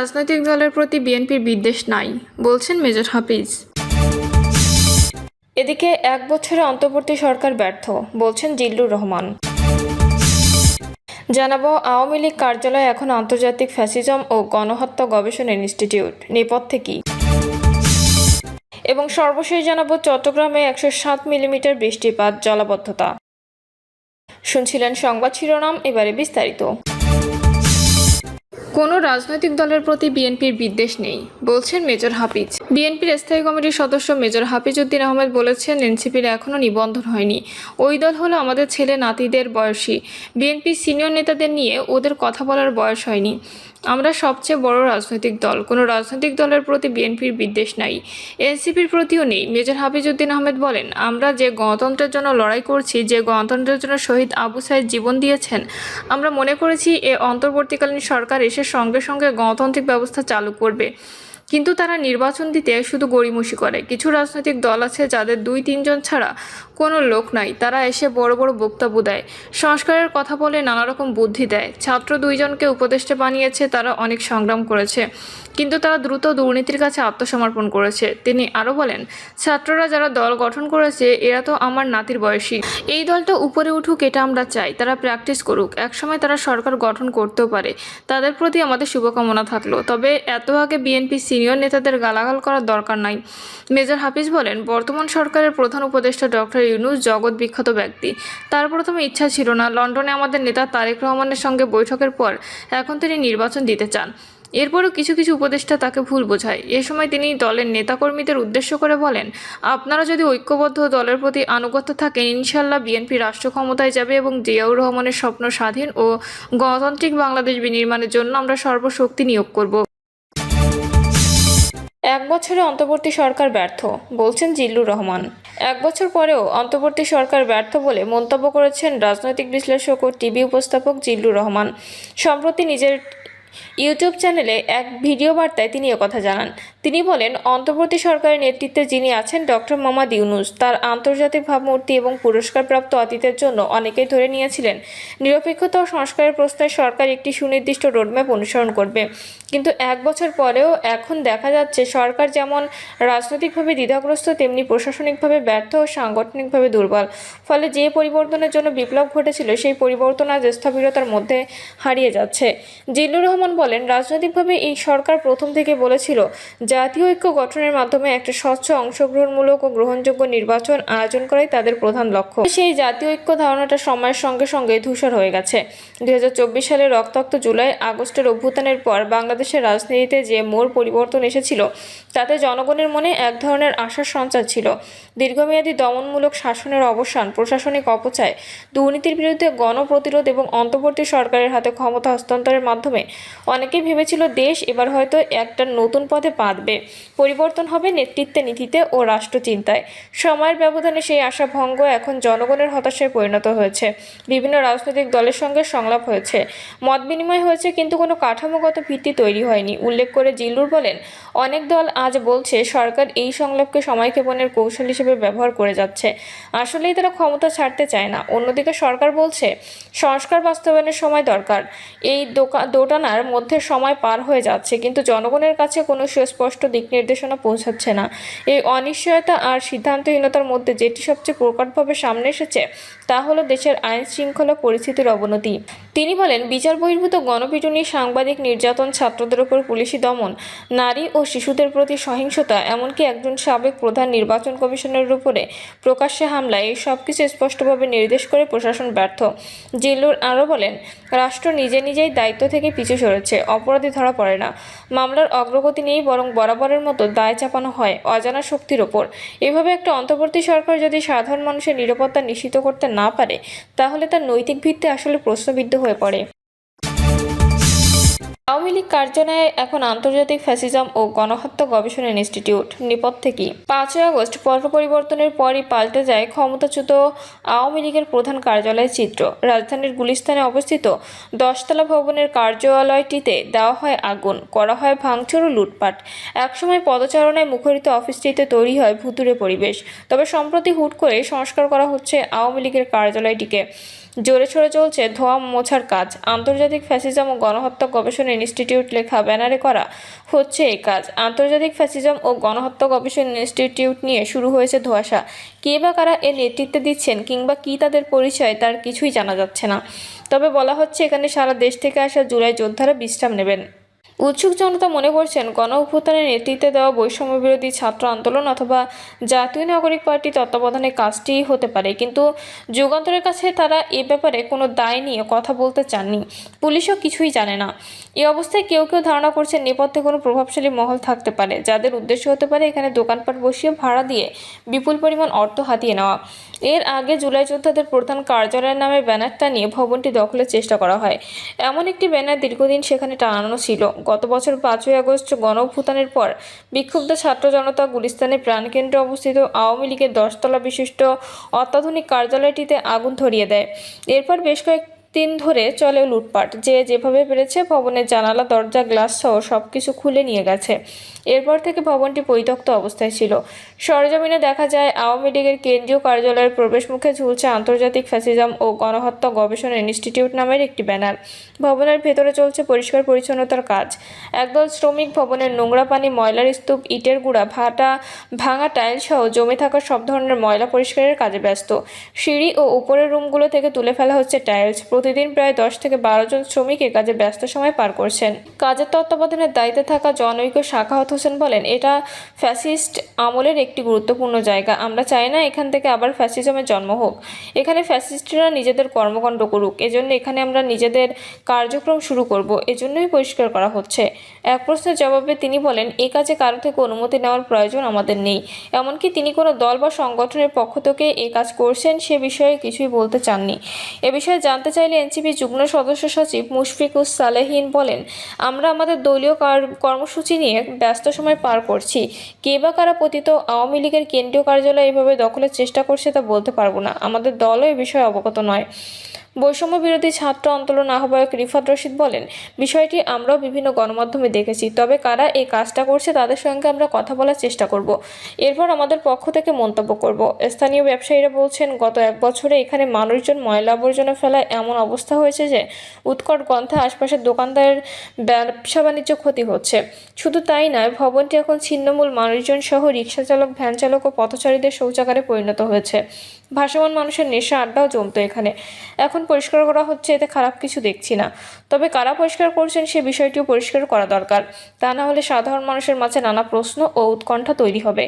রাজনৈতিক দলের প্রতি বিএনপির বিদ্বেষ নাই, বলছেন মেজর হাফিজ। এদিকে এক বছরে অন্তর্বর্তী সরকার ব্যর্থ, বলছেন জিল্লুর রহমান। জানাব, আওয়ামী লীগ কার্যালয় এখন আন্তর্জাতিক ফ্যাসিজম ও গণহত্যা গবেষণা ইনস্টিটিউট, নেপথ্যে কি? এবং সর্বশেষ জানাব, চট্টগ্রামে একশো সাত মিলিমিটার বৃষ্টিপাত, জলাবদ্ধতা। শুনছিলেন সংবাদ শিরোনাম, এবারে বিস্তারিত। কোনো রাজনৈতিক দলের প্রতি বিএনপির বিদ্বেষ নেই, বলছেন মেজর হাফিজ। বিএনপির স্থায়ী কমিটির সদস্য মেজর হাফিজ উদ্দিন আহমেদ বলেছেন, এনসিপির এখনও নিবন্ধন হয়নি। ওই দল হলো আমাদের ছেলে নাতিদের বয়সী। বিএনপির সিনিয়র নেতাদের নিয়ে ওদের কথা বলার বয়স হয়নি। আমরা সবচেয়ে বড় রাজনৈতিক দল। কোনো রাজনৈতিক দলের প্রতি বিএনপির বিদ্বেষ নাই। এনসিপির প্রতিও নেই। মেজর হাফিজউদ্দিন আহমেদ বলেন, আমরা যে গণতন্ত্রের জন্য লড়াই করছি, যে গণতন্ত্রের জন্য শহীদ আবু সাহেব জীবন দিয়েছেন, আমরা মনে করেছি এ অন্তর্বর্তীকালীন সরকার এসে সঙ্গে সঙ্গে গণতান্ত্রিক ব্যবস্থা চালু করবে। কিন্তু তারা নির্বাচন দিতে শুধু গড়িমসি করে। কিছু রাজনৈতিক দল আছে যাদের দুই, তিনজন ছাড়া কোনো লোক নাই। তারা এসে বড় বড় বক্তব্য দেয়, সংস্কারের কথা বলে নানা রকম বুদ্ধি দেয়। ছাত্র দুইজনকে উপদেষ্টা বানিয়েছে, তারা অনেক সংগ্রাম করেছে। কিন্তু তারা দ্রুত দুর্নীতির কাছে আত্মসমর্পণ করেছে। তিনি আরও বলেন, ছাত্ররা যারা দল গঠন করেছে, এরা তো আমার নাতির বয়সী। এই দলটা উপরে উঠুক, এটা আমরা চাই। তারা প্র্যাকটিস করুক। একসময় তারা সরকার গঠন করতেও পারে। তাদের প্রতি আমাদের শুভকামনা থাকল। তবে এত আগে বিএনপি সিনিয়র নেতাদের গালাগাল করার দরকার নাই। মেজর হাফিজ বলেন, বর্তমান সরকারের প্রধান উপদেষ্টা ডক্টর ইউনুস জগৎ বিখ্যাত ব্যক্তি। তার প্রথমে ইচ্ছা ছিল না। লন্ডনে আমাদের নেতা তারেক রহমানের সঙ্গে বৈঠকের পর এখন তিনি নির্বাচন দিতে চান। এরপরও কিছু কিছু উপদেষ্টা তাকে ভুল বোঝায়। এ সময় তিনি দলের নেতাকর্মীদের উদ্দেশ্য করে বলেন, আপনারা যদি ঐক্যবদ্ধ দলের প্রতি আনুগত্য থাকেন ইনশাল্লাহ বিএনপি রাষ্ট্র ক্ষমতায় যাবে এবং জিয়াউর রহমানের স্বপ্ন স্বাধীন ও গণতান্ত্রিক বাংলাদেশ বিনির্মাণের জন্য আমরা সর্বশক্তি নিয়োগ করব। এক বছরে অন্তর্বর্তী সরকার ব্যর্থ, বলছেন জিল্লুর রহমান। এক বছর পরেও অন্তর্বর্তী সরকার ব্যর্থ বলে মন্তব্য করেছেন রাজনৈতিক বিশ্লেষক ও টিভি উপস্থাপক জিল্লুর রহমান। সম্প্রতি নিজের ইউটিউব চ্যানেলে এক ভিডিও বার্তায় তিনি কথা জানান। তিনি বলেন, অন্তর্বর্তী সরকারের নেতৃত্বে যিনি আছেন ডক্টর মোহাম্মদ ইউনুস, তার আন্তর্জাতিক ভাবমূর্তি এবং পুরস্কারপ্রাপ্ত অতীতের জন্য অনেকেই ধরে নিয়েছিলেন, নিরপেক্ষতা ও সংস্কারের প্রশ্নে সরকার একটি সুনির্দিষ্ট রোডম্যাপ অনুসরণ করবে। কিন্তু এক বছর পরেও এখন দেখা যাচ্ছে, সরকার যেমন রাজনৈতিকভাবে দ্বিধাগ্রস্ত, তেমনি প্রশাসনিকভাবে ব্যর্থ ও সাংগঠনিকভাবে দুর্বল। ফলে যে পরিবর্তনের জন্য বিপ্লব ঘটেছিল, সেই পরিবর্তন আজ স্থবিরতার মধ্যে হারিয়ে যাচ্ছে। জিল্লুর বলেন, রাজনৈতিকভাবে এই সরকার প্রথম থেকে বলেছিল, জাতীয় ঐক্য গঠনের মাধ্যমে একটা স্বচ্ছ অংশগ্রহণমূলক ও গ্রহণযোগ্য নির্বাচন আয়োজন করাই তাদের প্রধান লক্ষ্য। সেই জাতীয় ঐক্য ধারণাটা সময়ের সঙ্গে সঙ্গে ধূসর হয়ে গেছে। দুই সালে রক্তাক্ত জুলাই আগস্টের অভ্যুত্থানের পর বাংলাদেশের রাজনীতিতে যে মোড় পরিবর্তন এসেছিল তাতে জনগণের মনে এক ধরনের আশার সঞ্চার ছিল। দীর্ঘমেয়াদী দমনমূলক শাসনের অবসান, প্রশাসনিক অপচয়, দুর্নীতির বিরুদ্ধে গণপ্রতিরোধ এবং অন্তর্বর্তী সরকারের হাতে ক্ষমতা হস্তান্তরের মাধ্যমে অনেকেই ভেবেছিল দেশ এবার হয়তো একটা নতুন পথে বাঁধবে পরিবর্তন হবে নেতৃত্বে নীতিতে ও রাষ্ট্রচিন্তায়। সময়ের ব্যবধানে সেই আশা ভঙ্গ এখন জনগণের হতাশায় পরিণত হয়েছে। বিভিন্ন রাজনৈতিক দলের সঙ্গে সংলাপ হয়েছে। মত বিনিময় হয়েছে কিন্তু কোনো কাঠামোগত ভিত্তি তৈরি হয়নি। উল্লেখ করে জিল্লুর বলেন, অনেক দল আজ বলছে, সরকার এই সংলাপকে সময়ক্ষেপণের কৌশল হিসেবে ব্যবহার করে যাচ্ছে। আসলেই তারা ক্ষমতা ছাড়তে চায় না। অন্যদিকে সরকার বলছে, সংস্কার বাস্তবায়নের সময় দরকার। এই দোটানার মধ্যে সময় পার হয়ে যাচ্ছে, কিন্তু জনগণের কাছে কোনো সুস্পষ্ট দিক নির্দেশনা পৌঁছাচ্ছে না। এই অনিশ্চয়তা আর সিদ্ধান্তহীনতার মধ্যে যেটি সবচেয়ে প্রকটভাবে সামনে এসেছে, তা হলো দেশের আইন শৃঙ্খলা পরিস্থিতির অবনতি। তিনি বলেন, বিচার বহির্ভূত গণপিটুনি সাংবাদিক, নির্যাতন ছাত্রদের উপর পুলিশি দমন, নারী ও শিশুদের প্রতি সহিংসতা, এমনকি একজন সাবেক প্রধান নির্বাচন কমিশনের উপরে প্রকাশ্যে হামলায় এই সব কিছু স্পষ্টভাবে নির্দেশ করে প্রশাসন ব্যর্থ। জিল্লুর আরও বলেন, রাষ্ট্র নিজে নিজেই দায়িত্ব থেকে পিছু সরেছে, অপরাধী ধরা পড়ে না। মামলার অগ্রগতি নেই বরং বরাবরের মতো দায় চাপানো হয় অজানা শক্তির ওপর। এভাবে একটা অন্তর্বর্তী সরকার যদি সাধারণ মানুষের নিরাপত্তা নিশ্চিত করতে না পারে, তাহলে তার নৈতিক ভিত্তি আসলে প্রশ্নবিদ্ধ হয়ে পড়ে। আওয়ামী লীগ কার্যালয়ে এখন আন্তর্জাতিক ফ্যাসিজম ও গণহত্যা গবেষণা ইনস্টিটিউট নেপথ্যে কি পাঁচই আগস্ট পর্ব পরিবর্তনের পরই পাল্টে যায় ক্ষমতাচ্যুত আওয়ামী লীগের প্রধান কার্যালয়ের চিত্র। রাজধানীর গুলিস্তানে অবস্থিত দশতলা ভবনের কার্যালয়টিতে দেওয়া হয় আগুন, করা হয় ভাঙচুর ও লুটপাট। একসময় পদচারণায় মুখরিত অফিসটিতে তৈরি হয় ভুতুরে পরিবেশ। তবে সম্প্রতি হুট করে সংস্কার করা হচ্ছে আওয়ামী লীগের কার্যালয়টিকে। জোরে সোরে চলছে ধোয়া মোছার কাজ। আন্তর্জাতিক ফ্যাসিজম ও গণহত্যা গবেষণা ইনস্টিটিউট লেখা ব্যানারে করা হচ্ছে এই কাজ। আন্তর্জাতিক ফ্যাসিজম ও গণহত্যা গবেষণা ইনস্টিটিউট নিয়ে শুরু হয়েছে ধোয়াশা। কে বা কারা এর নেতৃত্বে দিচ্ছেন কিংবা কী তাদের পরিচয় তার কিছুই জানা যাচ্ছে না। তবে বলা হচ্ছে এখানে সারা দেশ থেকে আসা জুলাই যোদ্ধারা বিশ্রাম নেবেন। উৎসুক জনতা মনে করছেন গণ অভ্যুত্থানের নেতৃত্বে দেওয়া বৈষম্য বিরোধী ছাত্র আন্দোলন অথবা জাতীয় নাগরিক পার্টি তত্ত্বাবধানে কাজটিই হতে পারে। কিন্তু যুগান্তরের কাছে তারা এ ব্যাপারে কোনো দায় নিয়ে কথা বলতে চাননি। পুলিশও কিছুই জানে না। এই অবস্থায় কেউ কেউ ধারণা করছেন নেপথ্যে কোনো প্রভাবশালী মহল থাকতে পারে। যাদের উদ্দেশ্য হতে পারে এখানে দোকানপাট বসিয়ে ভাড়া দিয়ে বিপুল পরিমাণ অর্থ হাতিয়ে নেওয়া। এর আগে জুলাই যোদ্ধাদের প্রধান কার্যালয়ের নামে ব্যানারটা নিয়ে ভবনটি দখলের চেষ্টা করা হয়। এমন একটি ব্যানার দীর্ঘদিন সেখানে টানানো ছিল। গত বছর পাঁচই আগস্ট গণভূতানের পর বিক্ষুব্ধ ছাত্র জনতা গুলিস্তানে প্রাণকেন্দ্রে অবস্থিত আওয়ামী লীগের দশতলা বিশিষ্ট অত্যাধুনিক কার্যালয়টিতে আগুন ধরিয়ে দেয়। এরপর বেশ কয়েক দিন ধরে চলে লুটপাট। যে যেভাবে পেরেছে ভবনের জানালা, দরজা, গ্লাস সহ সব কিছু খুলে নিয়ে গেছে। এরপর থেকে ভবনটি পরিত্যক্ত অবস্থায় ছিল। সরজমিনে দেখা যায়, আওয়ামী লীগের কেন্দ্রীয় কার্যালয়ের প্রবেশ মুখে ঝুলছে আন্তর্জাতিক ফ্যাসিজম ও গণহত্যা গবেষণা ইনস্টিটিউট নামের একটি ব্যানার। ভবনের ভেতরে চলছে পরিষ্কার পরিচ্ছন্নতার কাজ। একদল শ্রমিক ভবনের নোংরা পানি, ময়লার স্তূপ, ইটের গুঁড়া, ভাটা, ভাঙা টাইল সহ জমে থাকা সব ধরনের ময়লা পরিষ্কারের কাজে ব্যস্ত। সিঁড়ি ও উপরের রুমগুলো থেকে তুলে ফেলা হচ্ছে টাইলস। প্রতিদিন প্রায় দশ থেকে বারো জন শ্রমিক কাজে ব্যস্ত সময় পার করছেন। কাজের তত্ত্বাবধানের দায়িত্বে থাকা জনৈক শাখাহত হোসেন বলেন, এটা ফ্যাসিস্ট আমলের একটি গুরুত্বপূর্ণ জায়গা। আমরা চাই না এখান থেকে আবার ফ্যাসিজমের জন্ম হোক। এখানে ফ্যাসিস্টরা নিজেদের কর্মকাণ্ড করুক। এজন্য এখানে আমরা নিজেদের কার্যক্রম শুরু করব। এজন্যই পরিষ্কার করা হচ্ছে। এক প্রশ্নের জবাবে তিনি বলেন, এ কাজে কারও থেকে অনুমতি নেওয়ার প্রয়োজন আমাদের নেই। এমনকি তিনি কোনো দল বা সংগঠনের পক্ষ থেকে এ কাজ করছেন সে বিষয়ে কিছুই বলতে চাননি। এ বিষয়ে জানতে চাইলে এনসিপি যুগ্ম সদস্য সচিব মুশফিকুস সালেহীন বলেন, আমরা আমাদের দলীয় কর্মসূচি নিয়ে ব্যস্ত সময় পার করছি। কে বা কারা পতিত, আওয়ামী লীগের কেন্দ্রীয় কার্যালয় এভাবে দখলের চেষ্টা করছে তা বলতে পারব না। আমাদের দলও এ বিষয়ে অবগত নয়। বৈষম্য বিরোধী ছাত্র আন্দোলন আহ্বায়ক রিফাত রশিদ বলেন, বিষয়টি আমরাও বিভিন্ন গণমাধ্যমে দেখেছি, তবে কারা এই কাজটা করছে তাদের সঙ্গে আমরা কথা বলার চেষ্টা করব। এরপর আমাদের পক্ষ থেকে মন্তব্য করব। স্থানীয় ব্যবসায়ীরা বলছেন, গত এক বছরে এখানে মানুষজন ময়লা আবর্জনা ফেলায় এমন অবস্থা হয়েছে যে উৎকট গন্ধে আশপাশের দোকানদারের ব্যবসা বাণিজ্য ক্ষতি হচ্ছে। শুধু তাই নয়, ভবনটি এখন ছিন্নমূল মানুষজন সহ রিক্সা চালক ভ্যান চালক ও পথচারীদের শৌচাগারে পরিণত হয়েছে। ভাসমান মানুষের নেশা আড্ডাও জমতো এখানে। এখন পরিষ্কার করা হচ্ছে, এতে খারাপ কিছু দেখছি না। তবে কারা পরিষ্কার করছেন সে বিষয়টিও পরিষ্কার করা দরকার। তা না হলে সাধারণ মানুষের মাঝে নানা প্রশ্ন ও উৎকণ্ঠা তৈরি হবে।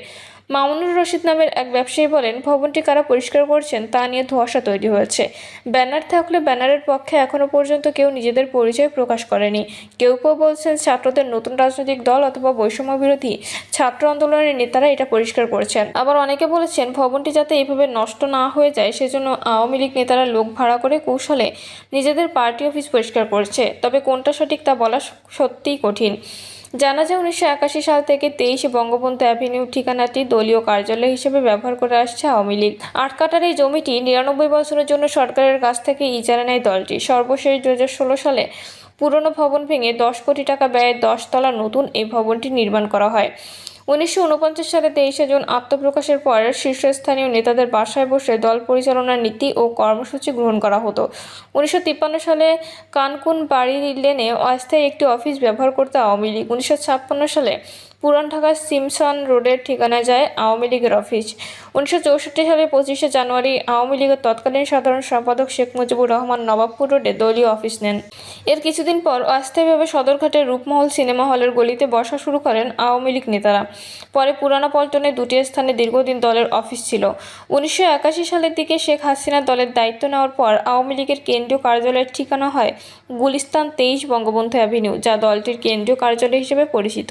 মামুনুর রশিদ নামের এক ব্যবসায়ী বলেন, ভবনটি কারা পরিষ্কার করছেন তা নিয়ে ধোঁয়াশা তৈরি হয়েছে। ব্যানার থাকলে ব্যানারের পক্ষে এখনও পর্যন্ত কেউ নিজেদের পরিচয় প্রকাশ করেনি। কেউ কেউ বলছেন, ছাত্রদের নতুন রাজনৈতিক দল অথবা বৈষম্য বিরোধী ছাত্র আন্দোলনের নেতারা এটা পরিষ্কার করছেন। আবার অনেকে বলেছেন, ভবনটি যাতে এইভাবে নষ্ট না হয়ে যায়, সেজন্য আওয়ামী লীগ নেতারা লোক ভাড়া করে কৌশলে নিজেদের পার্টি অফিস পরিষ্কার করছে। তবে কোনটা সঠিক তা বলা সত্যিই কঠিন। জানা যায়, উনিশশো একাশি সাল থেকে তেইশে বঙ্গবন্ধু অ্যাভিনিউ ঠিকানাটি দলীয় কার্যালয় হিসেবে ব্যবহার করে আসছে আওয়ামী লীগ। আটকাটার এই জমিটি নিরানব্বই বছরের জন্য সরকারের কাছ থেকে ইজারা নেয় দলটি। সর্বশেষ দু হাজার ষোলো সালে পুরনো ভবন ভেঙে দশ কোটি টাকা ব্যয়ে দশতলা নতুন এই ভবনটি নির্মাণ করা হয়। উনিশশো উনপঞ্চাশ সালে তেইশে জুন আত্মপ্রকাশের পর শীর্ষস্থানীয় নেতাদের বাসায় বসে দল পরিচালনার নীতি ও কর্মসূচি গ্রহণ করা হতো। উনিশশো তিপ্পান্ন সালে কানকুন বাড়ি লেনে অস্থায়ী একটি অফিস ব্যবহার করতে আওয়ামী লীগ। উনিশশো ছাপ্পান্ন সালে পুরান ঢাকার সিমসন রোডের ঠিকানায় যায় আওয়ামী লীগের অফিস। উনিশশো চৌষট্টি সালের পঁচিশে জানুয়ারি আওয়ামী লীগের তৎকালীন সাধারণ সম্পাদক শেখ মুজিবুর রহমান নবাবপুর রোডে দলীয় অফিস নেন। এর কিছুদিন পর অস্থায়ীভাবে সদরঘাটের রূপমহল সিনেমা হলের গলিতে বসা শুরু করেন আওয়ামী লীগ নেতারা। পরে পুরানা পল্টনে দুটি স্থানে দীর্ঘদিন দলের অফিস ছিল। উনিশশো একাশি সালের দিকে শেখ হাসিনা দলের দায়িত্ব নেওয়ার পর আওয়ামী লীগের কেন্দ্রীয় কার্যালয়ের ঠিকানা হয় গুলিস্তান তেইশ বঙ্গবন্ধু অ্যাভিনিউ, যা দলটির কেন্দ্রীয় কার্যালয় হিসেবে পরিচিত।